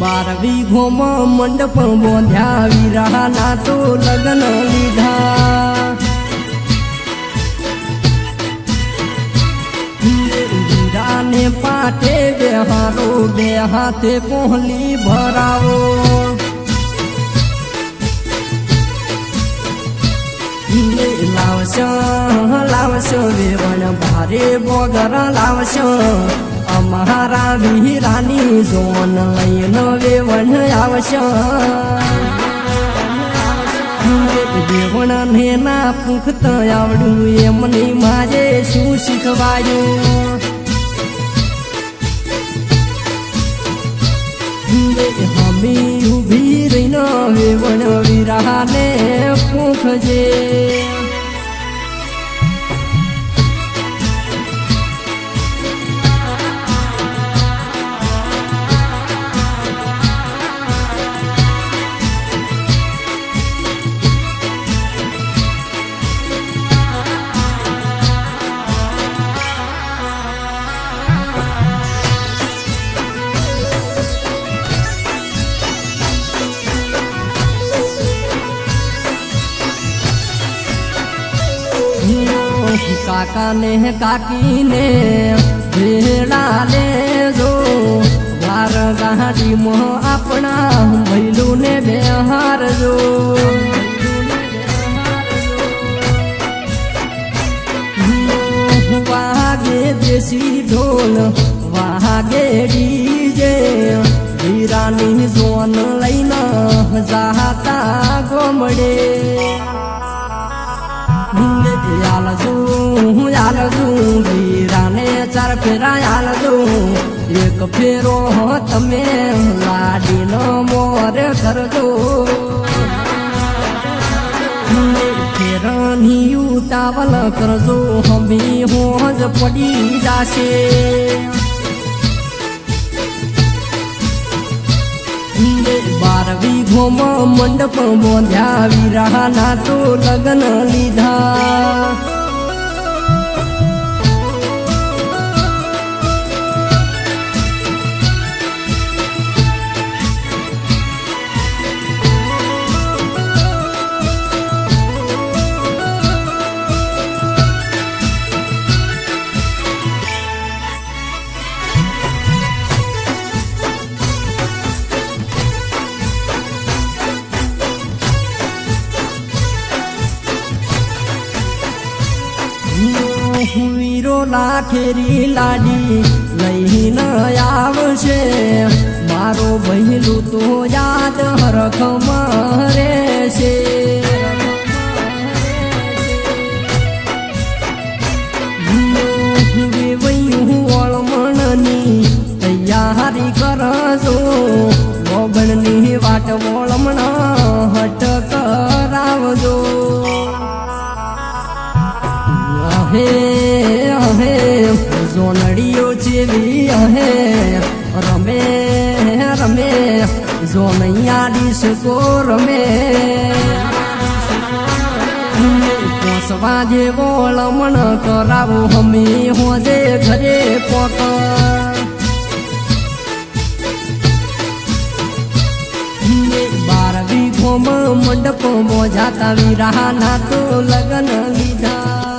બાર વીઘોમાં મંડપ બોંધ્યા વિરાના તો લગ્ન લીધા. વીરાને પાટે બેહારો, બે હાથે કોહલી ભરાવો. લાવશો લાવશો, વેવણ ભારે બોગર લાવશો. અમારા રાની જોન લઈને વેવણ આવશો. વેવણ ના પુખ્ત આવડું એમની મારે શું શીખવાયું હમી ઊભી રહીને વેવણ વિરાને પૂખજે. કાકાને, કાકીને ભેડા લેજો. વાર ગાડીમાં આપણા ભૈલુને બેહારજો. વાગે દેશી ઢોલ, વાગે ડીજે. હીરાની જોન લઈને જાતા ગોમડે. આલજુ આલજુ ચાર ફેરા એક ફેરો તમે લાડીનો મોરે કરજો ફેરની ઉતાવલ કરજો હમે હોજ પડી જાશે. બાર વીઘોમાં મંડપ બોંધ્યા વિરાના તો લગ્ન લીધા. વીરો લાખેરી લાડી લઈને આવશે. મારો બહેલું તો યાદ હરખ રહેશે. તૈયારી કરજો. ગોબણની વાટ વળમણા હટ કરાવજો. અહે જેવી અહે રમે રમે જોનૈયા ડીસકો રમે પોસવા જેવો લમણ કરાવો હમી હોજે ઘરે પોત. બારવી વીઘોમાં મંડપો મોજાતા વિરાના તો લગન લીધા.